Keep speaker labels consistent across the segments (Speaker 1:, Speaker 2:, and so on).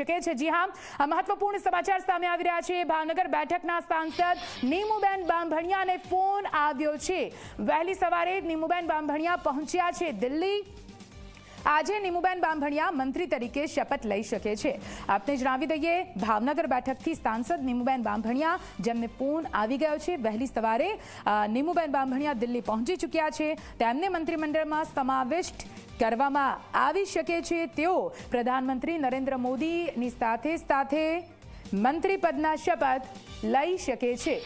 Speaker 1: શકે છે. જી હા મહત્વપૂર્ણ સમાચાર સામે આવી રહ્યા છે. ભાવનગર બેઠકના સાંસદ નીમુબેન બાંભણિયાને ફોન આવ્યો છે. વહેલી સવારે નીમુબેન બાંભણિયા પહોંચ્યા છે દિલ્હી. આજે નીમુબેન બાંભણિયા મંત્રી તરીકે શપથ લઈ શકે છે. આપને જણાવી દઈએ, ભાવનગર બેઠકથી સાંસદ નીમુબેન બાંભણિયા જેમને ફોન આવી ગયો છે. વહેલી સવારે નિમુબેન બાંભણિયા દિલ્હી પહોંચી ચૂક્યા છે. તેમને મંત્રીમંડળમાં સમાવિષ્ટ કરવામાં આવી શકે છે. તેઓ પ્રધાનમંત્રી નરેન્દ્ર મોદીની સાથે સાથે મંત્રી પદના શપથ લઈ શકે છે.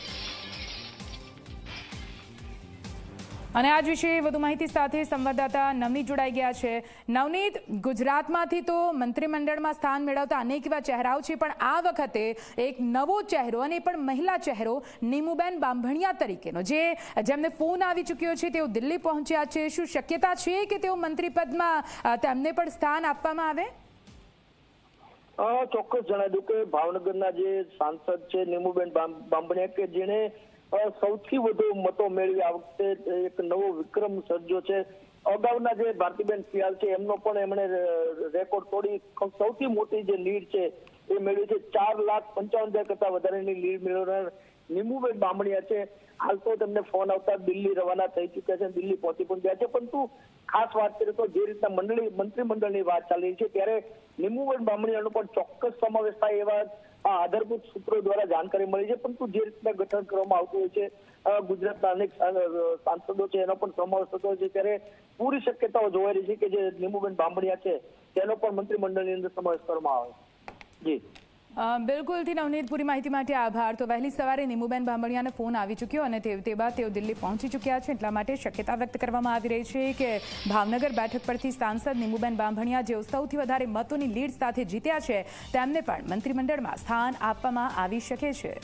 Speaker 1: અને આજ વિશે વધુ માહિતી સાથે સંવાદદાતા નવનીત જોડાઈ ગયા છે. નવનીત, ગુજરાતમાંથી તો મંત્રીમંડળમાં સ્થાન મેળવતા અનેક એવા ચહેરાઓ છે, પણ આ વખતે એક નવો ચહેરો અને પણ મહિલા ચહેરો નીમુબેન બાંભણિયા તરીકેનો, જે જેમને ફોન આવી ચૂક્યો છે, તેઓ દિલ્હી પહોંચ્યા છે. શું શક્યતા છે કે તેઓ મંત્રીપદમાં તેમને પણ સ્થાન આપવામાં આવે?
Speaker 2: ચોક્કસ જણાવી દઉં કે ભાવનગરના જે સાંસદ છે, નીમુબેન બાંભણિયા, કે જેણે સૌથી વધુ મતો મેળવી આ વખતે એક નવો વિક્રમ સર્જ્યો છે. અગાઉના જે ભારતીબેન સિયાલ છે, એમનો પણ એમણે રેકોર્ડ તોડી. સૌથી મોટી જે લીડ છે, એ મેળવી છે. ચાર લાખ પંચાવન હજાર કરતા વધારેની લીડ મેળવનાર નીમુબેન બામણિયા છે. હાલ તો તેમને ફોન આવતા દિલ્હી રવાના થઈ ચુક્યા છે દિલ્હી પહોંચી પણ ગયા છે. પરંતુ ખાસ વાત કરીએ તો જે રીતના મંડળી, મંત્રીમંડળની વાત ચાલી રહી છે, ત્યારે નિમુબેન બામણીયાનો પણ ચોક્કસ સમાવેશ થાય એવા આધારભૂત સૂત્રો દ્વારા જાણકારી મળી છે. પરંતુ જે રીતના ગઠન કરવામાં આવતું હોય છે ગુજરાતના અનેક સાંસદો છે, એનો પણ સમાવેશ થતો હોય છે. ત્યારે પૂરી શક્યતાઓ જોવાઈ રહી છે કે જે નિમુબેન બામણીયા છે, તેનો પણ મંત્રીમંડળની અંદર સમાવેશ કરવામાં આવે. જી.
Speaker 1: બિલકુલથી નવનીત, પૂરી માહિતી માટે આભાર. તો વહેલી સવારે નીમુબેન બાંભણિયાને ફોન આવી ચૂક્યો અને તે તે બાદ તેઓ દિલ્હી પહોંચી ચૂક્યા છે. એટલા માટે શક્યતા વ્યક્ત કરવામાં આવી રહી છે કે ભાવનગર બેઠક પરથી સાંસદ નીમુબેન બાંભણિયા જેઓ સૌથી વધારે મતોની લીડ સાથે જીત્યા છે, તેમને પણ મંત્રીમંડળમાં સ્થાન આપવામાં આવી શકે છે.